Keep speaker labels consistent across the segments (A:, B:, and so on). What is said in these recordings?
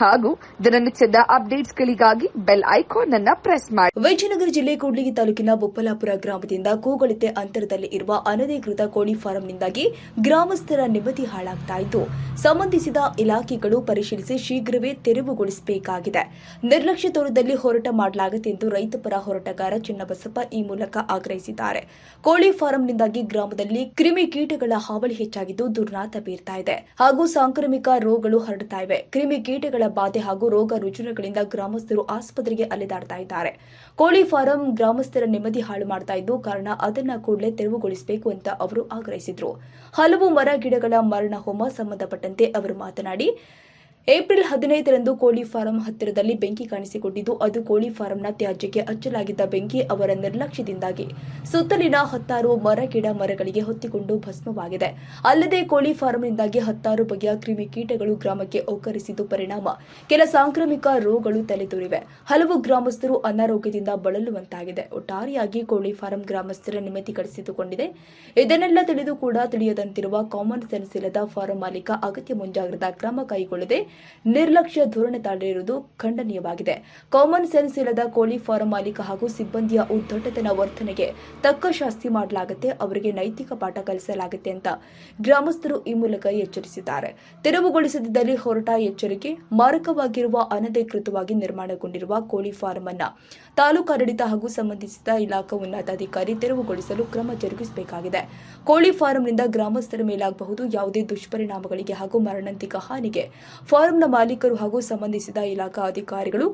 A: ಹಾಗೂ ದಿನನಿತ್ಯದ ಅಪ್ಡೇಟ್ಸ್ಗಳಿಗಾಗಿ ಬೆಲ್ ಐಕಾನ್ ಅನ್ನು ಪ್ರೆಸ್ ಮಾಡಿ.
B: ವಿಜಯನಗರ ಜಿಲ್ಲೆ ಕೂಡ್ಲಿಗಿ ತಾಲೂಕಿನ ಬೊಪ್ಪಲಾಪುರ ಗ್ರಾಮದಿಂದ ಕೂಗಳಿತೆ ಅಂತರದಲ್ಲಿ ಇರುವ ಅನಧಿಕೃತ ಕೋಳಿ ಫಾರಂನಿಂದಾಗಿ ಗ್ರಾಮಸ್ಥರ ನೆಮ್ಮದಿ ಹಾಳಾಗ್ತಾ ಇದ್ದು ಸಂಬಂಧಿಸಿದ ಇಲಾಖೆಗಳು ಪರಿಶೀಲಿಸಿ ಶೀಘ್ರವೇ ತೆರವುಗೊಳಿಸಬೇಕಾಗಿದೆ. ನಿರ್ಲಕ್ಷ್ಯ ತೋರದಲ್ಲಿ ಹೋರಾಟ ಮಾಡಲಾಗುತ್ತೆ ಎಂದು ರೈತಪರ ಹೋರಾಟಗಾರ ಚಿನ್ನಬಸಪ್ಪ ಈ ಮೂಲಕ ಆಗ್ರಹಿಸಿದ್ದಾರೆ. ಕೋಳಿ ಫಾರಂನಿಂದಾಗಿ ಗ್ರಾಮದಲ್ಲಿ ಕ್ರಿಮಿ ಕೀಟಗಳ ಹಾವಳಿ ಹೆಚ್ಚಾಗಿದ್ದು ದುರ್ನಾತ ಬೀರ್ತಾ ಇದೆ. ಹಾಗೂ ಸಾಂಕ್ರಾಮಿಕ ರೋಗಗಳು ಹರಡ್ತಾ ಇವೆ. ಕ್ರಿಮಿ ಕೀಟಗಳ ಬಾಧೆ ಹಾಗೂ ರೋಗ ರುಜಿನಗಳಿಂದ ಗ್ರಾಮಸ್ಥರು ಆಸ್ಪತ್ರೆಗೆ ಅಲೆದಾಡ್ತಾ ಇದ್ದಾರೆ. ಕೋಳಿ ಫಾರಂ ಗ್ರಾಮಸ್ಥರ ನೆಮ್ಮದಿ ಹಾಳು ಮಾಡ್ತಾ ಇದ್ದು, ಕಾರಣ ಅದನ್ನ ಕೂಡಲೇ ತೆರವುಗೊಳಿಸಬೇಕು ಅಂತ ಅವರು ಆಗ್ರಹಿಸಿದ್ರು. ಹಲವು ಮರ ಗಿಡಗಳ ಮರಣ ಹೋಮ ಸಂಬಂಧಪಟ್ಟಂತೆ ಅವರು ಮಾತನಾಡಿ ಏಪ್ರಿಲ್ ಹದಿನೈದರಂದು ಕೋಳಿ ಫಾರಂ ಹತ್ತಿರದಲ್ಲಿ ಬೆಂಕಿ ಕಾಣಿಸಿಕೊಂಡಿದ್ದು, ಅದು ಕೋಳಿ ಫಾರಂನ ತ್ಯಾಜ್ಯಕ್ಕೆ ಹಚ್ಚಲಾಗಿದ್ದ ಬೆಂಕಿ ಅವರ ನಿರ್ಲಕ್ಷ್ಯದಿಂದಾಗಿ ಸುತ್ತಲಿನ ಹತ್ತಾರು ಮರ, ಗಿಡ ಮರಗಳಿಗೆ ಹೊತ್ತಿಕೊಂಡು ಭಸ್ಮವಾಗಿದೆ. ಅಲ್ಲದೆ ಕೋಳಿ ಫಾರಂನಿಂದಾಗಿ ಹತ್ತಾರು ಬಗೆಯ ಕ್ರಿಮಿ ಕೀಟಗಳು ಗ್ರಾಮಕ್ಕೆ ಒಕ್ಕರಿಸಿದ್ದು ಪರಿಣಾಮ. ಕೆಲ ಸಾಂಕ್ರಾಮಿಕ ರೋಗಗಳು ತಲೆದೋರಿವೆ. ಹಲವು ಗ್ರಾಮಸ್ಥರು ಅನಾರೋಗ್ಯದಿಂದ ಬಳಲುವಂತಾಗಿದೆ. ಒಟ್ಟಾರೆಯಾಗಿ ಕೋಳಿ ಫಾರಂ ಗ್ರಾಮಸ್ಥರ ನಿಮಿತಿ ಕಡಿಸಿದುಕೊಂಡಿದೆ ಇದನ್ನೆಲ್ಲ ತಿಳಿದು ಕೂಡ ತಿಳಿಯದಂತಿರುವ ಕಾಮನ್ ಸೆನ್ಸ್ ಇಲ್ಲದ ಫಾರಂ ಮಾಲೀಕ ಅಗತ್ಯ ಮುಂಜಾಗ್ರತಾ ಕ್ರಮ ಕೈಗೊಳ್ಳದೆ ನಿರ್ಲಕ್ಷ್ಯ ಧೋರಣೆ ತಾಳಿರುವುದು ಖಂಡನೀಯವಾಗಿದೆ. ಕಾಮನ್ ಸೆನ್ಸ್ ಇಲ್ಲದ ಕೋಳಿ ಫಾರಂ ಮಾಲೀಕ ಹಾಗೂ ಸಿಬ್ಬಂದಿಯ ಉದ್ದಟತನ ವರ್ತನೆಗೆ ತಕ್ಕ ಶಾಸ್ತಿ ಮಾಡಲಾಗುತ್ತೆ, ಅವರಿಗೆ ನೈತಿಕ ಪಾಠ ಕಲಿಸಲಾಗುತ್ತೆ ಅಂತ ಗ್ರಾಮಸ್ಥರು ಈ ಮೂಲಕ ಎಚ್ಚರಿಸಿದ್ದಾರೆ. ತೆರವುಗೊಳಿಸದಿದ್ದಲ್ಲಿ ಹೊರಟ ಎಚ್ಚರಿಕೆ, ಮಾರಕವಾಗಿರುವ ಅನಧಿಕೃತವಾಗಿ ನಿರ್ಮಾಣಗೊಂಡಿರುವ ಕೋಳಿ ಫಾರಂ ಅನ್ನ ತಾಲೂಕಾಡಳಿತ ಹಾಗೂ ಸಂಬಂಧಿಸಿದ ಇಲಾಖಾ ಉನ್ನತಾಧಿಕಾರಿ ತೆರವುಗೊಳಿಸಲು ಕ್ರಮ ಜರುಗಿಸಬೇಕಾಗಿದೆ. ಕೋಳಿ ಫಾರಂನಿಂದ ಗ್ರಾಮಸ್ಥರ ಮೇಲಾಗಬಹುದು ಯಾವುದೇ ದುಷ್ಪರಿಣಾಮಗಳಿಗೆ ಹಾಗೂ ಮರಣಾಂತಿಕ ಹಾನಿಗೆ ಫಾರಂನ ಮಾಲೀಕರು ಹಾಗೂ ಸಂಬಂಧಿಸಿದ ಇಲಾಖಾ ಅಧಿಕಾರಿಗಳು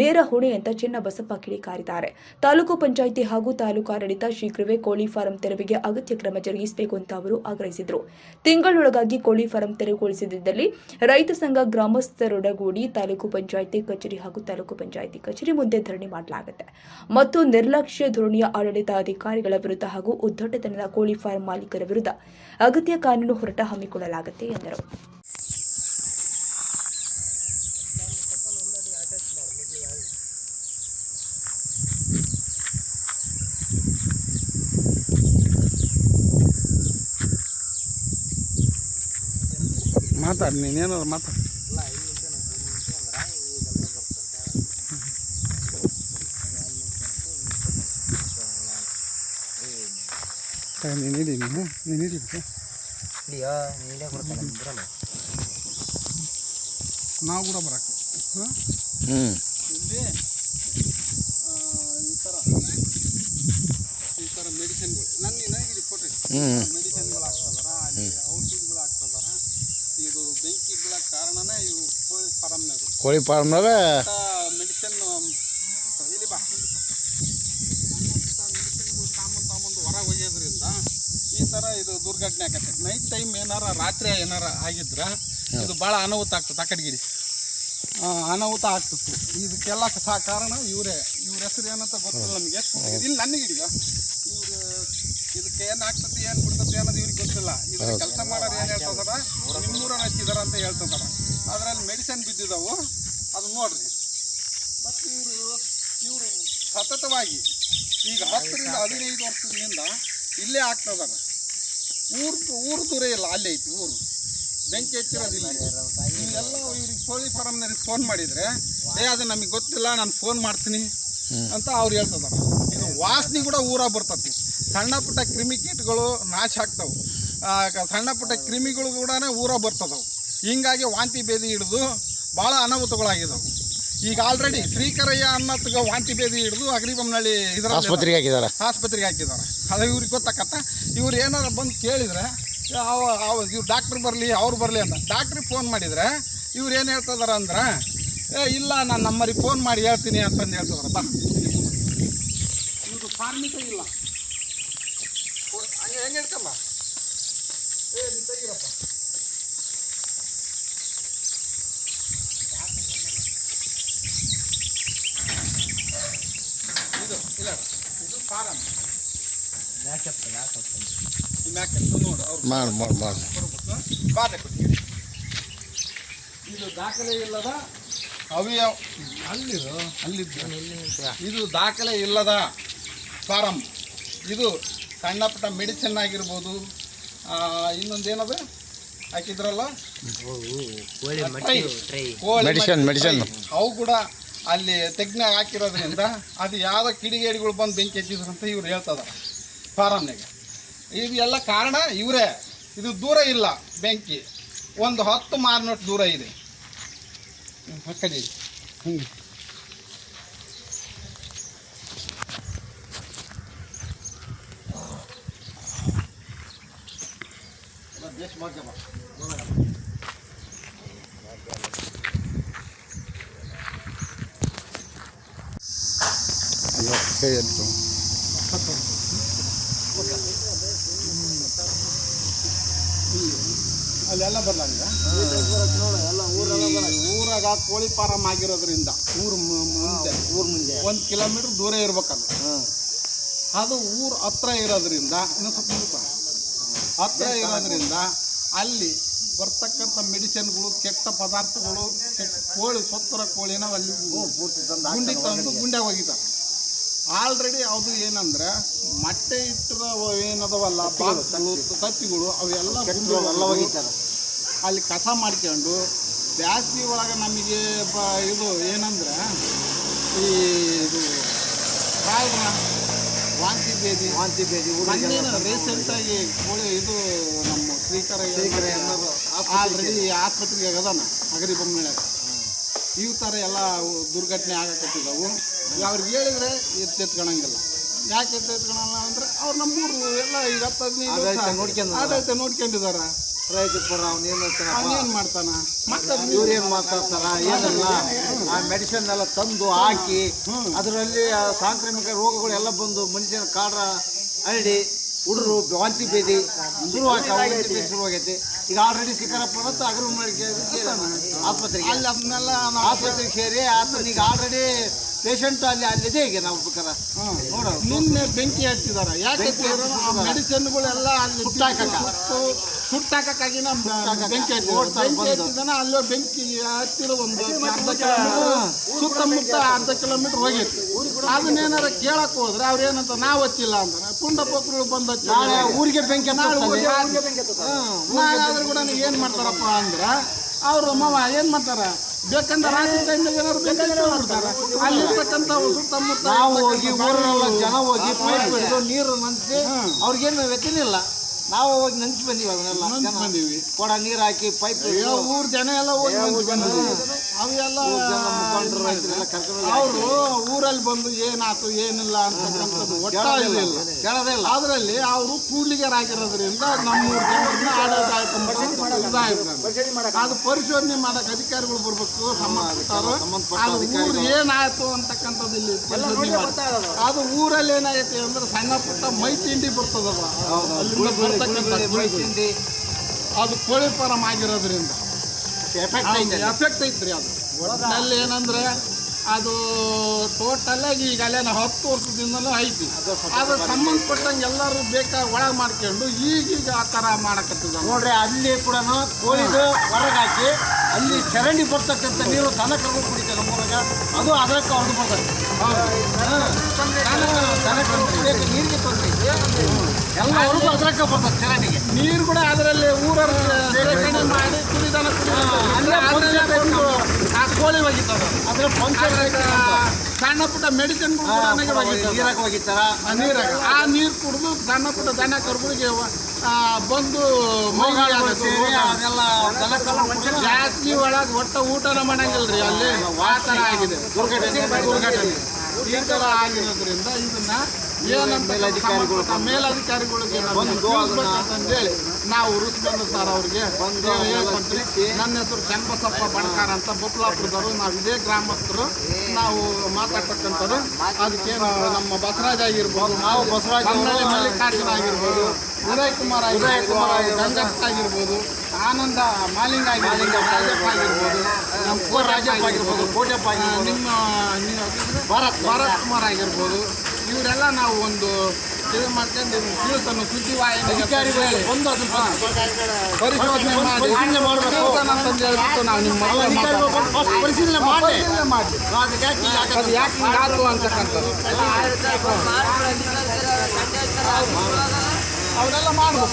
B: ನೇರ ಹೊಣೆ ಅಂತ ಚಿನ್ನ ಬಸಪ್ಪ ಕಿಡಿಕಾರಿದ್ದಾರೆ. ತಾಲೂಕು ಪಂಚಾಯಿತಿ ಹಾಗೂ ತಾಲೂಕಾಡಳಿತ ಶೀಘ್ರವೇ ಕೋಳಿ ಫಾರಂ ತೆರವಿಗೆ ಅಗತ್ಯ ಕ್ರಮ ಜರುಗಿಸಬೇಕು ಅಂತ ಅವರು ಆಗ್ರಹಿಸಿದರು. ತಿಂಗಳೊಳಗಾಗಿ ಕೋಳಿ ಫಾರಂ ತೆರವುಗೊಳಿಸದಿದ್ದಲ್ಲಿ ರೈತ ಸಂಘ ಗ್ರಾಮಸ್ಥರೊಡಗೂಡಿ ತಾಲೂಕು ಪಂಚಾಯಿತಿ ಕಚೇರಿ ಹಾಗೂ ತಾಲೂಕು ಪಂಚಾಯಿತಿ ಕಚೇರಿ ಮುಂದೆ ಧರಣಿ ಮಾಡಲಾಗುತ್ತೆ. ಮತ್ತು ನಿರ್ಲಕ್ಷ್ಯ ಧೋರಣೆಯ ಆಡಳಿತ ಅಧಿಕಾರಿಗಳ ವಿರುದ್ಧ ಹಾಗೂ ಉದ್ದಟತನದ ಕೋಳಿ ಫಾರಂ ಮಾಲೀಕರ ವಿರುದ್ಧ ಅಗತ್ಯ ಕಾನೂನು ಹೊರಟ ಹಮ್ಮಿಕೊಳ್ಳಲಾಗುತ್ತೆ ಎಂದರು.
C: ಮಾತಾಡಿ ನೀನೇನಾದ್ರು ಮಾತಾಡಿ. ನೀನು ಇಡಿ ನೀನು ನೀನು ಇಡಿ ನಾವು ಕೂಡ ಬರಕ್ಕೆ ಹಾಂ?
D: ಹ್ಞೂ
C: ಇಲ್ಲಿ ಆ, ಈ ಥರ ಈ ಥರ ಮೆಡಿಸಿನ್ಗಳು ನನ್ನ ಇಲ್ಲಿ ಫೋಟೋ
D: ಹ್ಞೂ
C: ಮೆಡಿಸಿನ್ಗಳು ಹಾಕ್ತದಾರ ಅಲ್ಲಿ ಔಷಧಿಗಳು ಹಾಕ್ತದಾರ ಇದು ಬೆಂಕಿ ಬೀಳಕ್ಕೆ ಕಾರಣನೇ ಇವು ಕೋಳಿ ಫಾರಮ್ನವರು
D: ಕೋಳಿ ಫಾರ್ಮ್ನಾಗ
C: ಮೆಡಿಸಿನ್ ಇಲ್ಲಿ ಬಾ ತಾಂಬಂದು ಹೊರಗೆ ಒಯ್ಯೋದ್ರಿಂದ ಈ ಥರ ಇದು ದುರ್ಘಟನೆ ಆಗತ್ತೆ ನೈಟ್ ಟೈಮ್ ಏನಾರ ರಾತ್ರಿ ಏನಾರ ಆಗಿದ್ರ ಇದು ಭಾಳ ಅನಾಹುತ ಆಗ್ತದೆ ಆ ಕಡೆಗಿಡಿ ಆ, ಅನಾಹುತ ಆಗ್ತಿತ್ತು. ಇದಕ್ಕೆಲ್ಲ ಸಹ ಕಾರಣ ಇವರೇ. ಇವ್ರ ಹೆಸರು ಏನಂತ ಗೊತ್ತಿಲ್ಲ ನಮಗೆ. ಇಲ್ಲಿ ನನಗೆ ಹಿಡಿಯ ಇವ್ರು ಇದಕ್ಕೆ ಏನು ಆಗ್ತದೆ ಏನು ಬಿಡ್ತದೆ ಅನ್ನೋದು ಇವ್ರಿಗೆ ಗೊತ್ತಿಲ್ಲ. ಇದ್ರ ಕೆಲಸ ಮಾಡೋರು ಏನು ಹೇಳ್ತದಾರ ನಿಮ್ಮೂರನ್ನ ಹಚ್ಚಿದಾರ ಅಂತ ಹೇಳ್ತದಾರ ಅದರಲ್ಲಿ ಮೆಡಿಸಿನ್ ಬಿದ್ದಿದ್ದಾವು ಅದು ನೋಡ್ರಿ. ಮತ್ತು ಇವರು ಇವರು ಸತತವಾಗಿ ಈಗ ಹತ್ತರಿಂದ ಹದಿನೈದು ವರ್ಷದಿಂದ ಇಲ್ಲೇ ಆಗ್ತದಾರ ಊರು ಊರು ದೂರ ಇಲ್ಲ ಅಲ್ಲೇ ಐತಿ ಊರು. ಬೆಂಕಿ ಹಚ್ಚಿರೋದಿಲ್ಲ ಇಲ್ಲೆಲ್ಲ ಇವ್ರಿಗೆ ಕೋಳಿ ಫಾರಮ್ನವ್ರಿಗೆ ಫೋನ್ ಮಾಡಿದರೆ ಏ ಅದು ನಮಗೆ ಗೊತ್ತಿಲ್ಲ ನಾನು ಫೋನ್ ಮಾಡ್ತೀನಿ ಅಂತ ಅವ್ರು ಹೇಳ್ತದಾರ. ಇದು ವಾಸನೆ ಕೂಡ ಊರ ಬರ್ತತಿ. ಸಣ್ಣ ಪುಟ್ಟ ಕ್ರಿಮಿಕೀಟಗಳು ನಾಶ ಆಗ್ತಾವೆ. ಸಣ್ಣ ಪುಟ್ಟ ಕ್ರಿಮಿಗಳು ಕೂಡ ಊರಾಗ ಬರ್ತದವು. ಹಿಂಗಾಗಿ ವಾಂತಿ ಭೇದಿ ಹಿಡಿದು ಭಾಳ ಅನಾಹುತಗಳಾಗಿದ್ದವು. ಈಗ ಆಲ್ರೆಡಿ ಶ್ರೀಕರಯ್ಯ ಅನ್ನತ್ಗ ವಾಂತಿ ಭೇದಿ ಹಿಡಿದು ಅಗ್ರಿಬೊಮ್ಮನಹಳ್ಳಿ ಇದರ
D: ಆಸ್ಪತ್ರೆಗೆ ಹಾಕಿದ್ದಾರೆ.
C: ಆಸ್ಪತ್ರೆಗೆ ಹಾಕಿದ್ದಾರೆ. ಅದು ಇವ್ರಿಗೆ ಗೊತ್ತಾಕತ್ತ ಇವ್ರು ಏನಾರು ಬಂದು ಕೇಳಿದ್ರೆ ಅವ ಅವ ಇವ್ರು ಡಾಕ್ಟ್ರ್ ಬರಲಿ ಅವ್ರು ಬರಲಿ ಅಂತ. ಡಾಕ್ಟ್ರಿಗೆ ಫೋನ್ ಮಾಡಿದರೆ ಇವ್ರು ಏನು ಹೇಳ್ತದಾರ ಅಂದ್ರೆ ಏ ಇಲ್ಲ ನಾನು ನಮ್ಮರಿಗೆ ಫೋನ್ ಮಾಡಿ ಹೇಳ್ತೀನಿ ಅಂತಂದು ಹೇಳ್ತಿದಾರೆ ಬಾ. ಇವರು ಫಾರ್ಮಿಕ ಇಲ್ಲ. ಹಂಗೆ ಹೆಂಗೆ ಹೇಳ್ಕಮ್ಮ ಏ ನೀವು ತೆಗೀರಪ್ಪ. ಇದು ಇಲ್ಲ ಇದು ಫಾರಮ್ ಮ್ಯಾಕೆ
D: ಮಾಡು ಮಾಡು ಮಾಡಿ.
C: ಬಾಧೆ ಕೊಟ್ಟಿರಿ ಇದು ದಾಖಲೆ ಇಲ್ಲದ? ಅವಯವ ಅಲ್ಲಿರು? ಅಲ್ಲಿದ್ದು. ಇದು ದಾಖಲೆ ಇಲ್ಲದ ಫಾರಂ. ಇದು ಸಣ್ಣ ಪುಟ್ಟ ಮೆಡಿಸಿನ್ ಆಗಿರ್ಬೋದು. ಇನ್ನೊಂದೇನದ? ಹಾಕಿದ್ರಲ್ಲ? ಕೋಳಿ. ಅವು ಕೂಡ ಅಲ್ಲಿ ತೆಗ್ನಾಗ ಹಾಕಿರೋದ್ರಿಂದ ಅದು ಯಾವ ಕಿಡಿಗೇಡಿಗಳು ಬಂದು ಬೆಂಕಿ ಹಚ್ಚಿದ್ರು ಅಂತ ಇವ್ರು ಹೇಳ್ತದ ಫಾರಮ್ನಾಗ ಇದು ಎಲ್ಲ ಕಾರಣ ಇವರೇ. ಇದು ದೂರ ಇಲ್ಲ ಬೆಂಕಿ. ಒಂದು ಹತ್ತು ಮಾರ್ನೋಟ್ ದೂರ ಇದೆ. ಹಾಕಿ ಹ್ಞೂ ಇದೆ.
D: ಎತ್ತು
C: ಅಲ್ಲೆಲ್ಲ ಬರ್ಲಂಗ ಊರಾಗ ಕೋಳಿ ಫಾರಮ್ ಆಗಿರೋದ್ರಿಂದ. ಊರು ಮುಂದೆ. ಊರ್ ಮುಂದೆ. ಒಂದು ಕಿಲೋಮೀಟರ್ ದೂರ ಇರ್ಬೇಕಲ್ಲ ಅದು ಊರು ಹತ್ರ ಇರೋದ್ರಿಂದ ಇನ್ನೂ ಸ್ವಲ್ಪ. ಹತ್ರ ಇರೋದ್ರಿಂದ ಅಲ್ಲಿ ಬರ್ತಕ್ಕಂಥ ಮೆಡಿಸಿನ್ಗಳು ಕೆಟ್ಟ ಪದಾರ್ಥಗಳು ಕೆಟ್ಟ ಕೋಳಿ ಸೊತ್ತರ ಕೋಳಿನ ಅಲ್ಲಿ ಗುಂಡಿ ತಂದು ಗುಂಡೆ ಹೋಗಿದ್ದಾರೆ ಆಲ್ರೆಡಿ ಅದು ಏನಂದ್ರೆ ಮೊಟ್ಟೆ ಇಟ್ಟಿರೋ ಏನದವಲ್ಲ ಬಾಕ್ಸ್ಗಳು ತತ್ತಿಗಳು ಅವೆಲ್ಲ ಅಲ್ಲಿ ಕಸ ಮಾಡ್ಕೊಂಡು ಬ್ಯಾಸಿ ಒಳಗೆ ನಮಗೆ ಬ ಇದು ಏನಂದ್ರೆ ಈ ಇದು ವಾಂತಿ ಬೇದಿ ವಾಂತಿ ಬೇದಿ ರೀಸೆಂಟಾಗಿ ಕೋಳಿ ಇದು ನಮ್ಮ ಶ್ರೀಕರ ಆಲ್ರೆಡಿ ಆಸ್ಪತ್ರೆಗೆ ಅದಾನ ಅಗರಿ ಬೊಮ್ಮೆ ಈ ಥರ ಎಲ್ಲ ದುರ್ಘಟನೆ ಆಗಕತ್ತಿದ್ದವು ಅವ್ರಿಗೆ ಹೇಳಿದ್ರೆ ಎತ್ತೆತ್ಕೊಳಂಗಿಲ್ಲ ಯಾಕೆ ಎತ್ತೆತ್ಕೊಳಲ್ಲ ಅಂದ್ರೆ ಅವ್ರು ನಮ್ಮೂರು ಎಲ್ಲ ಈಗ ಹತ್ತು ಹದಿನೈದು ಆಡಳಿತ ನೋಡ್ಕೊಂಡಿದಾರ ಅವನೇನು ಮಾಡ್ತಾನ? ಮತ್ತೆ
E: ಏನು ಮಾತಾಡ್ತಾರ ಏನಲ್ಲ. ಆ ಮೆಡಿಸಿನ್ ಎಲ್ಲ ತಂದು ಹಾಕಿ ಅದರಲ್ಲಿ ಆ ಸಾಂಕ್ರಾಮಿಕ ರೋಗಗಳು ಎಲ್ಲ ಬಂದು ಮನುಷ್ಯನ ಕಾಡ್ರ ಹರಡಿ ಹುಡುಗರು ವಾಂತಿ ವಾಂತಿ ಭೇದಿ ಶುರುವಾಗೈತಿ ಈಗ ಆಲ್ರೆಡಿ ಸಿಕ್ಕರಪ್ಪ ಮತ್ತು ಅಗರು ಆಸ್ಪತ್ರೆಗೆ.
C: ಅಲ್ಲಿ ಅದನ್ನೆಲ್ಲ
E: ಆಸ್ಪತ್ರೆಗೆ ಸೇರಿ ಆತನ ಈಗ ಆಲ್ರೆಡಿ ಪೇಷಂಟ್ ಅಲ್ಲಿ ಅಲ್ಲಿದೆ ಈಗ ನಾವು ಬೇಕಾರ ನೋಡೋ
C: ನಿನ್ನೆ ಬೆಂಕಿ ಹಚ್ಚಿದಾರ. ಯಾಕೆ ಮೆಡಿಸಿನ್ಗಳೆಲ್ಲ ಅಲ್ಲಿ
E: ಸುಟ್ಟಾಕಕ್ಕ.
C: ಸುಟ್ಟು- ಸುಟ್ಟಾಕಕ್ಕಾಗಿ ನಮ್ಮ ಬೆಂಕಿ ಬೆಂಕಿ. ಹಚ್ಚಿದಾನ ಅಲ್ಲೋ ಬೆಂಕಿ ಹತ್ತಿರ ಒಂದು ಅರ್ಧ ಕಿಲೋಮೀಟರ್ ಸುತ್ತಮುತ್ತ ಅರ್ಧ ಕಿಲೋಮೀಟರ್ ಹೋಗಿತ್ತು ಅದನ್ನೇನಾರ ಕೇಳಕ್ ಹೋದ್ರೆ ಅವ್ರು ಏನಂತ ನಾವು ಹಚ್ಚಿಲ್ಲ ಅಂದ್ರೆ ಪುಂಡ ಬಂದ
E: ನಾಳೆ ಊರಿಗೆ ಬೆಂಕಿ
C: ನಾಳೆ ಆದ್ರೂ ಕೂಡ ಏನ್ ಮಾಡ್ತಾರಪ್ಪ ಅಂದ್ರೆ ಅವ್ರು ಮಾವ ಏನ್ ಮಾಡ್ತಾರ? ಬೇಕಂದ್ರೆ ರಾತ್ರಿ ಟೈಮ್ನಾಗ ಏನಾದ್ರು ಬೇಕಂದ್ರೆ ಮಾಡ್ತಾರ ಅಲ್ಲಿರ್ತಕ್ಕಂಥ ಸುತ್ತಮುತ್ತ
E: ನಾವು ಹೋಗಿ
C: ಇರ್ತಕ್ಕಂಥ
E: ಜನ ಹೋಗಿ ಪೈಪ್ ಹಿಡಿದು ನೀರು ನೆನೆಸಿ ಅವ್ರಿಗೇನು ವ್ಯತಿನಿಲ್ಲ ನಾವು ಹೋಗಿ ನಂಚಿ ಬಂದೀವಿ ಜನ
C: ಬಂದೀವಿ.
E: ಕೊಡ ನೀರು ಹಾಕಿ ಪೈಪ್
C: ಅಯ್ಯೋ, ಊರ್ ಜನ ಎಲ್ಲ ಹೋಗಿ. ಅವೆಲ್ಲ
E: ಮುಖಂಡರು ರೈತರೆಲ್ಲ ಕರ್ಕೊಂಡು
C: ಅವರು ಊರಲ್ಲಿ ಬಂದು ಏನಾತು ಏನಿಲ್ಲ ಅಂತಕ್ಕಂಥದ್ದು ಒಟ್ಟ ಇರಲಿಲ್ಲ
E: ಕೇಳೋದೇ ಇಲ್ಲ.
C: ಅದರಲ್ಲಿ ಅವರು ಕೂಡ್ಲಿಗರಾಗಿರೋದ್ರಿಂದ ಆಗಿರೋದ್ರಿಂದ ಜನರನ್ನ ಇದಾಗಿರ್ತಾರೆ ಅದು ಪರಿಶೋಧನೆ ಮಾಡಕ್ ಅಧಿಕಾರಿಗಳು ಬರ್ಬೇಕು ಸಂಬಂಧಪಟ್ಟವರು. ಅದು ಊರು ಏನಾಯ್ತು ಅಂತಕ್ಕಂಥದ್ದು ಇಲ್ಲಿ ಪರಿಶೋಧನೆ ಮಾಡಿ. ಅದು ಊರಲ್ಲಿ ಏನಾಗೈತೆ ಅಂದ್ರೆ ಸಣ್ಣ ಪುಟ್ಟ ಮೈ ತಿಂಡಿ ಬರ್ತದಲ್ಲ ಅಲ್ಲಿಂದ
E: ತಿಂಡಿ
C: ಅದು ಕೋಳಿ ಫಾರಂ ಆಗಿರೋದ್ರಿಂದ
E: ಎಫೆಕ್ಟ್ ಐತಿ
C: ಎಫೆಕ್ಟ್ ಐತ್ರಿ ಅದು. ಒಟ್ಟಿನಲ್ಲಿ ಏನಂದ್ರೆ ಅದು ಟೋಟಲ್ ಆಗಿ ಈಗ ಅಲ್ಲೇನ ಹತ್ತು ವರ್ಷದಿಂದಲೂ ಐತಿ. ಅದ್ರ ಸಂಬಂಧಪಟ್ಟಂಗೆ ಎಲ್ಲರೂ ಬೇಕಾ ಒಳಗೆ ಮಾಡ್ಕೊಂಡು ಈಗೀಗ ಆ ಥರ ಮಾಡಕತ್ತದ
E: ನೋಡ್ರಿ ಅಲ್ಲಿ ಕೂಡ ಕೋಳಿದು ಹೊರಗಾಕಿ ಅಲ್ಲಿ ಚರಂಡಿ ಬರ್ತಕ್ಕಂಥ ನೀರು ದನ ಕರ್ಕೊಂಡು ಕುಡಿತಾರೆ ನಮ್ಮೂರಾಗ ಅದು ಅದಕ್ಕೆ ಹೊಡೆದು ಬರ್ತದೆ. ದನ ಕರ್ಕೊಂಡು ನೀರಿಗೆ ತೊಂದರೆ ಎಲ್ಲ ಹೊರಗು ಅದಕ್ಕೆ ಬರ್ತದೆ ಚರಂಡಿಗೆ.
C: ನೀರು ಕೂಡ ಅದರಲ್ಲಿ ಊರರ ಶೇಖರಣೆ ಮಾಡಿ ಕುಡಿದನ ಬಂದು ಆ ಕೋಳಿ ಒಗಿತದ
E: ಅದ್ರ ಫಂಕ್ಷನ್
C: ಸಣ್ಣ ಪುಟ್ಟ ಮೆಡಿಸಿನ್
E: ನೀರಾಗ ಹೋಗಿತ್ತಾರ
C: ಆ ನೀರಾಗ ಆ ನೀರು ಕುಡಿದು ಸಣ್ಣ ಪುಟ್ಟ ದನ ಕರುಗಳಿಗೆ ಬಂದು.
E: ಅದೆಲ್ಲ
C: ಜಾಸ್ತಿ ಒಳಗೆ ಒಟ್ಟ ಊಟನ ಮಾಡಂಗಿಲ್ರಿ. ಅಲ್ಲಿ ಆ ಥರ ಆಗಿದೆ.
E: ದುರ್ಘಟನೆ
C: ದುರ್ಘಟನೆ. ಈ ಥರ ಆಗಿರೋದ್ರಿಂದ ಇದನ್ನ ಏನಂತ ಸಂಬಂಧಪಟ್ಟ ಮೇಲಧಿಕಾರಿಗಳಿಗೆ ಅಂತಂದೇಳಿ ನಾವು ರುಸ್ಬಂದು ಸರ್ ಅವ್ರಿಗೆ ಹೇಳ್ಕೊಂತೀವಿ ನನ್ನ ಹೆಸರು ಚನ್ನಬಸಪ್ಪ ಬಣಕಾರ ಅಂತ ಬೊಪ್ಪಲಾಪುರದವರು ನಾವು ಇದೇ ಗ್ರಾಮಸ್ಥರು. ನಾವು ಮಾತಾಡ್ತಕ್ಕಂಥದ್ದು ಅದಕ್ಕೆ ನಮ್ಮ ಬಸವರಾಜ್ ಆಗಿರ್ಬೋದು ನಾವು
E: ಬಸವರಾಜ್
C: ಮಲ್ಲಿಕಾರ್ಜುನ ಆಗಿರ್ಬೋದು ಉದಯ್ ಕುಮಾರ್ ಆಗಿರ್ಬೋದು ಗಂಗಪ್ಪ ಆಗಿರ್ಬೋದು ಆನಂದ ಮಾಲಿಂಗ ಆಗಿರ್ಬೋದು ರಾಜಪ್ಪ ಆಗಿರ್ಬೋದು. ನಮ್ಮ ಕೋ
E: ರಾಜಪ್ಪ ಆಗಿರ್ಬೋದು ಕೋಟೆಪ್ಪ ಆಗಿರ್ಬೋದು.
C: ನಿಮ್ಮ ಭಾರತ್ ಭಾರತ್ ಕುಮಾರ್ ಆಗಿರ್ಬೋದು. ಇವರೆಲ್ಲ ನಾವು ಒಂದು ಇದು ಮಾಡ್ಕೊಂಡು ಕೀರ್ತನ
E: ಅಧಿಕಾರಿಗಳು ಅದನ್ನ
C: ಪರಿಶೋಧನೆ ಮಾಡಿ.
E: ಮಾಡ್ಬೇಕು.
C: ಹೇಳ್ಬಿಟ್ಟು ನಾವು ನಿಮ್ಮ
E: ಪರಿಶೀಲನೆ ಮಾಡಿ
C: ಪರಿಶೀಲನೆ ಅದು? ಯಾಕೆ ಹಿಂಗಾತು ಅಂತಕ್ಕಂಥದ್ದು. ಅವನ್ನೆಲ್ಲ ಮಾಡ್ಬೇಕು.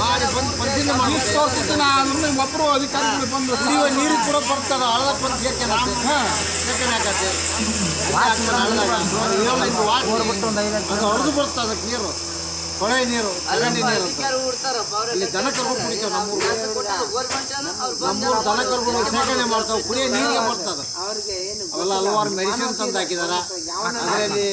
E: ಮಾಡಿ ಬಂದು ಮಾಡಿ
C: ಆದ್ರೂ ಒಬ್ಬರು ಅಧಿಕಾರಿಗಳು ಬಂದು
E: ಕುಡಿಯುವ ನೀರಿಗೆ ಕೂಡ ಬರ್ತದ ಹಳದಕ್ಕೆ ಬಂದು ವಾಟ್ ಅದು ಹೊಡೆದು ಬರ್ತದೆ ಅದಕ್ಕೆ ನೀರು. ಹೊಳೆ ನೀರು ನೀರು ಇಲ್ಲಿ ದನ ಕರ್ಕೊಂಡು ಕುಡಿತಾವೆ ನಮ್ಮೂರು. ನಮ್ಮೂರು ದನ ಕರ್ಕೊಂಡು ಸೇಕರಣೆ ಮಾಡ್ತಾವೆ ಕುಡಿಯೋ ನೀರಿಗೆ ಬರ್ತದೆ ಅವೆಲ್ಲ ಹಲವಾರು ಮೆಡಿಸಿನ್ ತಂದು ಹಾಕಿದಾರ. ಅದರಲ್ಲಿ